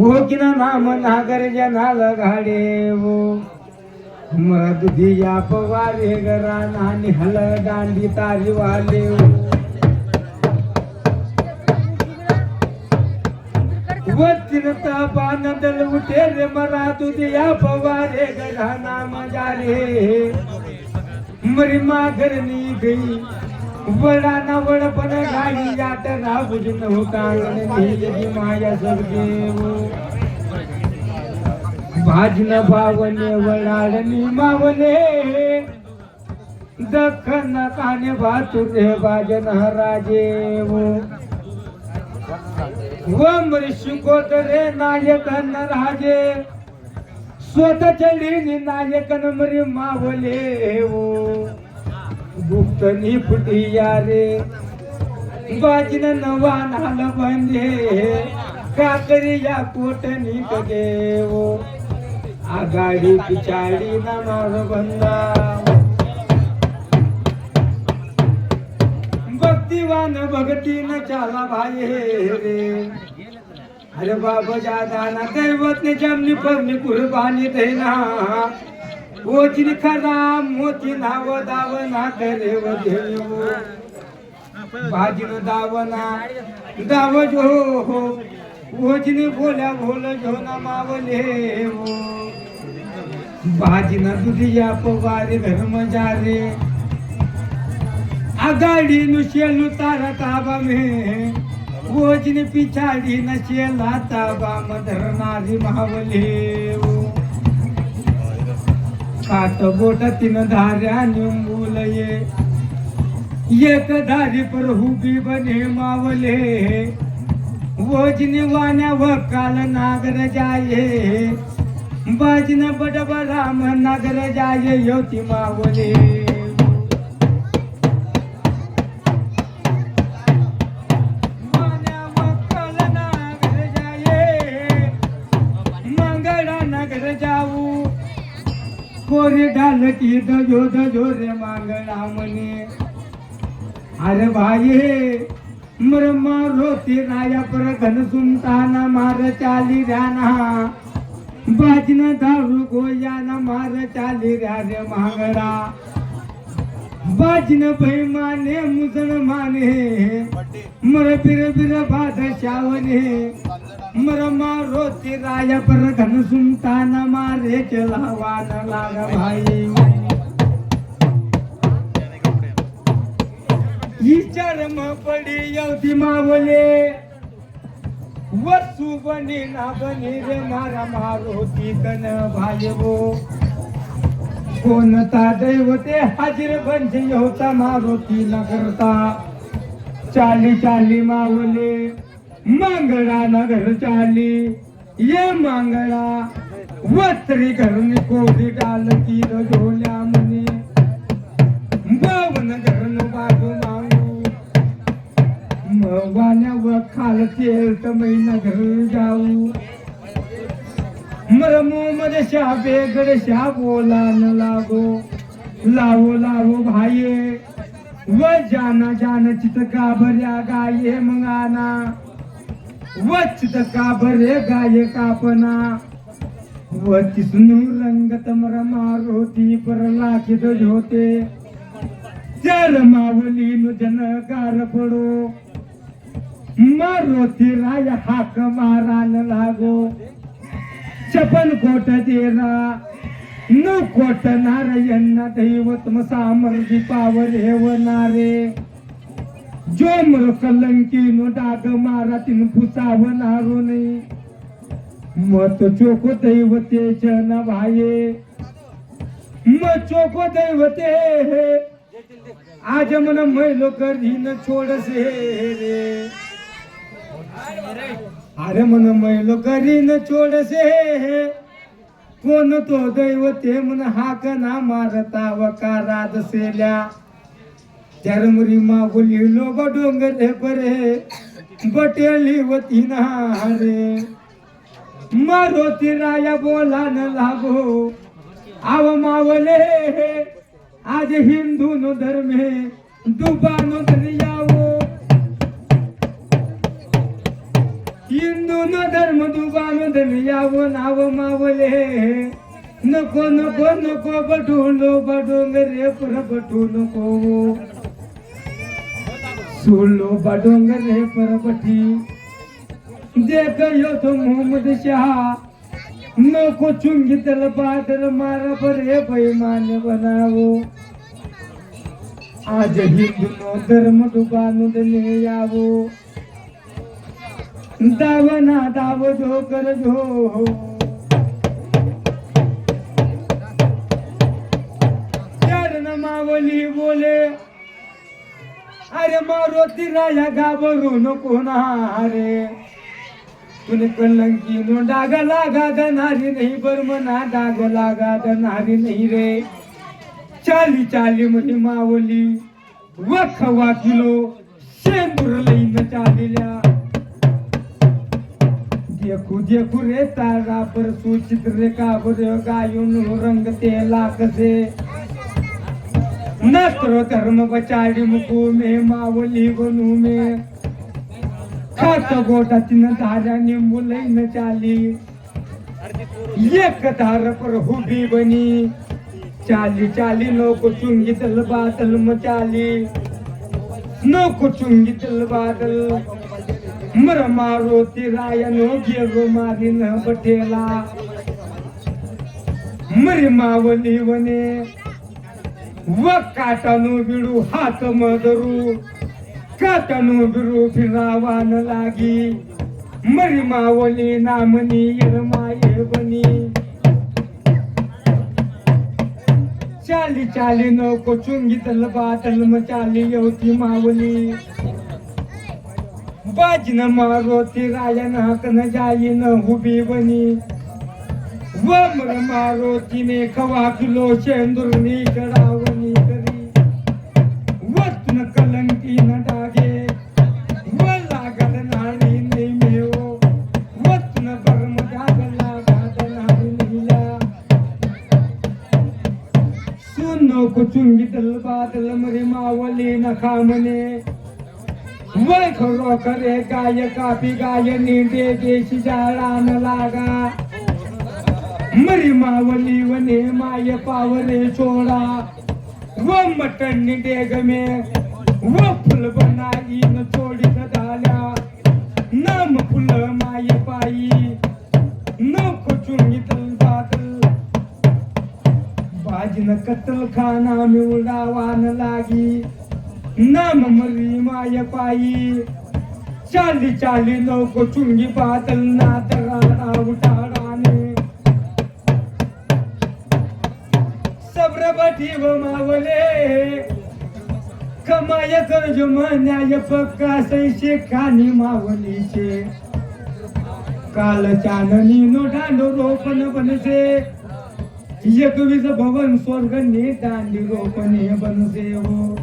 ಹೋಗಿನ ನಾಮ ನಾಗರ ಜನಾಲ ಗಾಡೇವು ಮರದಿಯ ಪವಾರೇಗರ ನಾನಿ ಹಲ ದಾಂಡಿ ತಾರಿ ವಾಲೇವು ಒತ್ತಿನ ತಾಪಾನದಲ್ಲಿ ಉಟೇರೆ ಮರಾದುದಿಯ ಪವಾರೇಗರ ನಾಮ ಜಾರೇ ಮರಿ ಮಾಗರ ನೀ ಗೈ वड़ा ना वड़पना पाणी जात राहुजन माया सब भाजन भावने वडाळणी मावने दखन काने भातुरे भाजन हराजेव व नायकन राजे स्वत चढीनी नायकन मरी मावले गुप्तनी फुटी या रे बाजन नवा नाल बंदे काकरिया देवो हो. आगाडी आघाडी ना मार बंदा भक्तिवान भगती न चाला भाई रे अरे बाबा जादा ना दैवत ने जमनी फरनी कुर्बानी देना ओचिन खरा मोती नाव दाव ना करे देव भाजन दावना दाव जो हो भोजन बोल्या भोल जो ना मावले हो भाजन दुधिया पवारे धर्म जा रे आगाड़ी नुशेलु तारा ताबा में भोजन पिछाड़ी नशेला ताबा मधरनारी मावले हो काट बोटा तीन धार्या निंबूल ये एक धारी पर हुबी बने मावले वोजनी वाने व काल नागर जाए बजन बडब बराम नागर जाए योति मावले कोरी डाल की दजो दजो रे मांगणा मने अरे भाई मर रोती राया पर घन सुमताना मार चाली राना बाजन दारू न मार चाली रा रे महागडा बाजन भैमाने माने मर बिर बिर शावने मर रोती राया पर घन सुनता न मारे चलावा न लाग भाई विचारम पडी यवती मावले वस्तू बनी ना बनी रे मारा मारो तीतन भायवो कोणता दैवते हाजीर बनजे होता मारो तिला करता चाली चाली मावले मांगडा नगर चाली ये मांगडा वस्त्री घरून कोरी डाल की झोल्या म्हणे बावन घरून बाजू भवान्यावर खाल तेल तर मैना घर जाऊ मरमू मध्ये शा बेगड शा बोला न लागो लावो लावो भाये व जाना जान चित का भर्या गाये मंगाना व चित का भरे गाये कापना व तिसनू रंग होती पर परला किद होते त्या मावली नु पडो मारुती राय हाक मारान लागो चपन कोट देरा न कोट नारायण म सामर्थी पावर हेवणारे जो कलंकी नो डाग मारा तीन पुसावणारो नाही मत चोक दैवते जन भाये मत चोक दैवते आज मन मैलो छोडस छोडसे रे अरे मन मैलो करी न छोड़ से कोन दैवते मन हाक ना मारता वकारा दसेल्या चरमरी मा बोली लो बडोंगर हे बटेली वती ना मारो तिरा बोला न लागो आव मावले आज हिंदू नो धर्म है दुबा हिंदू न धर्म दुकान धनियावो नाव मावले नको नको नको बटूलो बडोंग रे पुर बटू नको सुलो बडोंग रे पर बटी देख यो तो मोहम्मद शाह नको चुंगी तल बादल मार बरे बेमान बनावो आज हिंदू नो धर्म दुकान धनियावो दावना दाव जो कर जो हो मावली बोले अरे मारुती राजा घाबरू नको ना अरे तुला कलंकी नो डाग लागा नारी नाही मना डाग लागा नारी नाही रे चाली चाली म्हणे मावली वख वा किलो शेंदूर लईन चालिल्या देखू देखू रे तारा पर सूचित रेखा बरेगा युन रंग तेला कसे न करो धर्म बचाड़ी मुको में मावली बनू में खात गोटा तिन धारा निंबू न चाली एक धार पर हुबी बनी चाली चाली लोक चुंगी दल बादल मचाली नौको चुंगी दल बादल मर मारो तिरायनो मारी न बठेला मरी मावली वने व काटनु बिडू हात मदरू काटनु बिडू फिरावान लागी मरी मावली नामनी यरमाये बनी चाली चाली नको तलबा म चाली येवती मावली बाजन मारो ती राजन हकन जाईन हुबी बनी वम्र मारो तिने खवाकिलो शेंदुरनी कडावणी करी वत्न कलंकी न डागे वला लागत नाणी मेवो वत्न बर्म जागला घात नाही लिहिला कुचुंगी तलबादल मरे मावले नखा खामने वैख करे गाय कापी गाय नींदे देश जाळान लागा मरी मावली वने माय पावरे सोडा व मटण निंदे गमे वो फुल बनाई न चोडी झाल्या नाम फुल माय पाई न खुचुंगी तल बादल बाजन कत्तल खाना मिळावान लागी नाम मरी माय पायी चाली चाली नको चुंगी पातल नात राणा उठाडाने सब्र बठी व मावले कमाय कर्ज म्हणाय पक्का सैशे कानी मावलीचे काल चाननी नो डांडो रोपण बनसे एकवीस भवन स्वर्ग ने दांडी रोपणे बनसे हो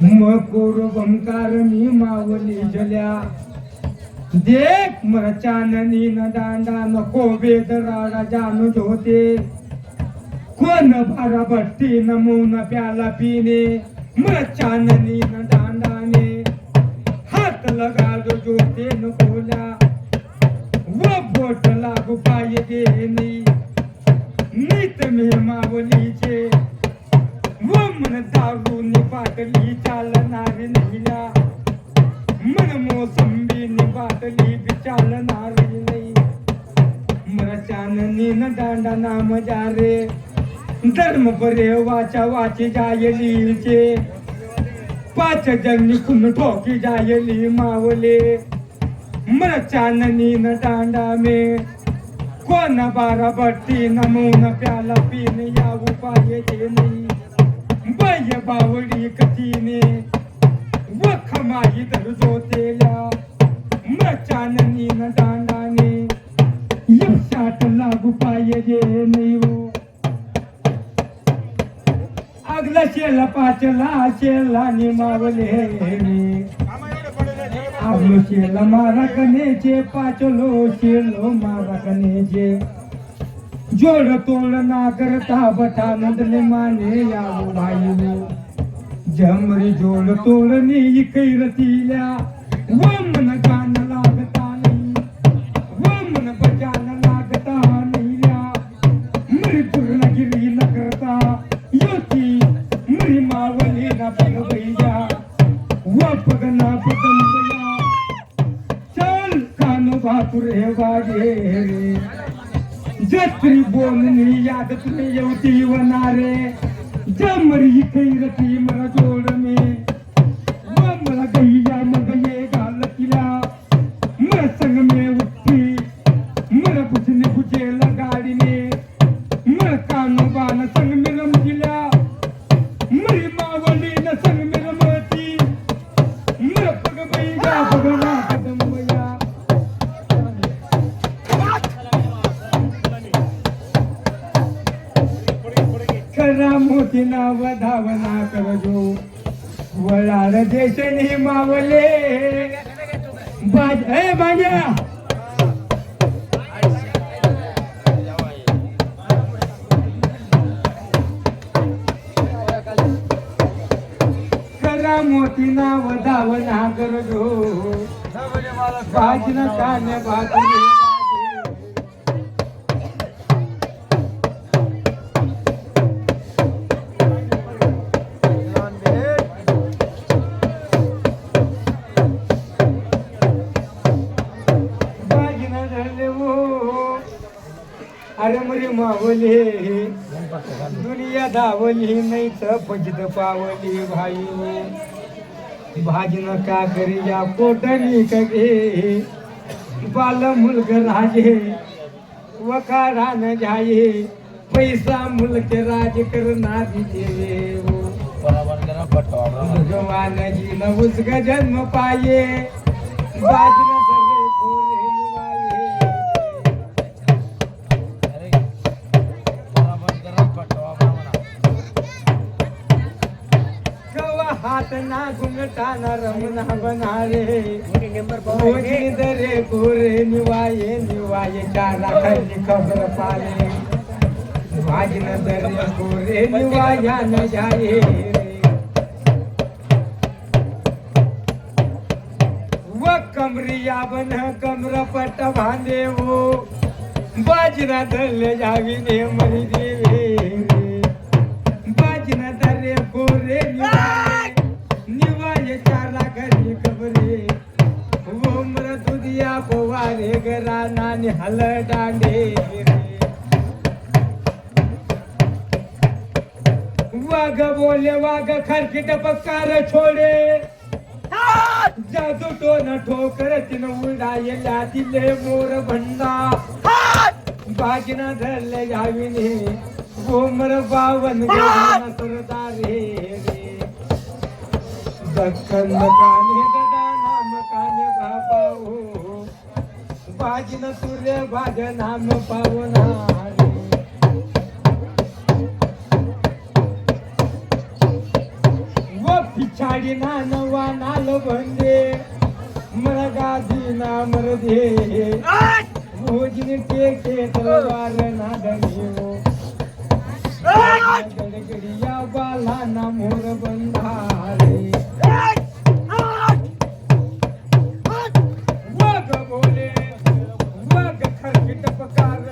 મકોર બંકારની માવલી જલ્યા દેખ મચાનની ન દાંડા ન કોબે દરાડા જાન જોતે કોન ભારા ભટ્ટી ન મૂન પ્યાલા પીને મચાનની ન દાંડાને હાથ લગાડો જોતે ન બોલા વો ભોટ લાગુ પાય દેની નીત મેં માવલી છે मन चालणार मन मोसंबीने नाही दांडा नाम जारे धर्म वाचा वाचे जायलीचे पाच जगनी ठोकी जायली मावले मरा चाननीन दांडा में बारा बट्टी नमून प्याला पीन या उपाय नाही बाय बावडी कतीने वख माई धरजो तेल्या मचाननी न दांडाने यक्षाट लागू पाय अगला शेला पाचला शेला निमावले आपलो शेला मारा कनेचे पाचलो शेलो मारा कनेचे जोड तोड ना करता बटानंदले माने या बाईने जमरी जोड तोडणी इकैरतील्या वमन कान लागता नाही वमन જો વલાર દેશની માવલે બાજ હે બાજા ખરા મોતીના વધાવ ના કરજો બાજ કાને બાજુ मावले दुनिया धावली नहीं तो फजित पावली भाई भाजन का करी या पोटनी कगे बाल मुल्क राजे वकारा न जाए पैसा मुल्क राज करना दिले भगवान जी न उसका जन्म पाये बाजन नाचना बना रे दरे पूरे खबर पाले दरे पूरे निवाया न जाए कमरिया बन कमरा पट बांधे वो बाजना दल जावी ने मरी देवे मन हल डांडे वाघ बोले वाघ खरकिट पक्कार छोडे जादू टोन तो ठोकर तिन उडायला दिले मोर भंडा बाजना धरले गावीने गोमर बावन हाँ। सरदार हे रे दक्कन काने पाजन तुरे भजना में पवना वो पिछाड़ी ना नवा नाल बंदे मरगा दीना मर दे भोजन के तलवार ना डंगे वो गड़गड़िया बाला ना मोर बंधारे கிட்டப்பக்காரர்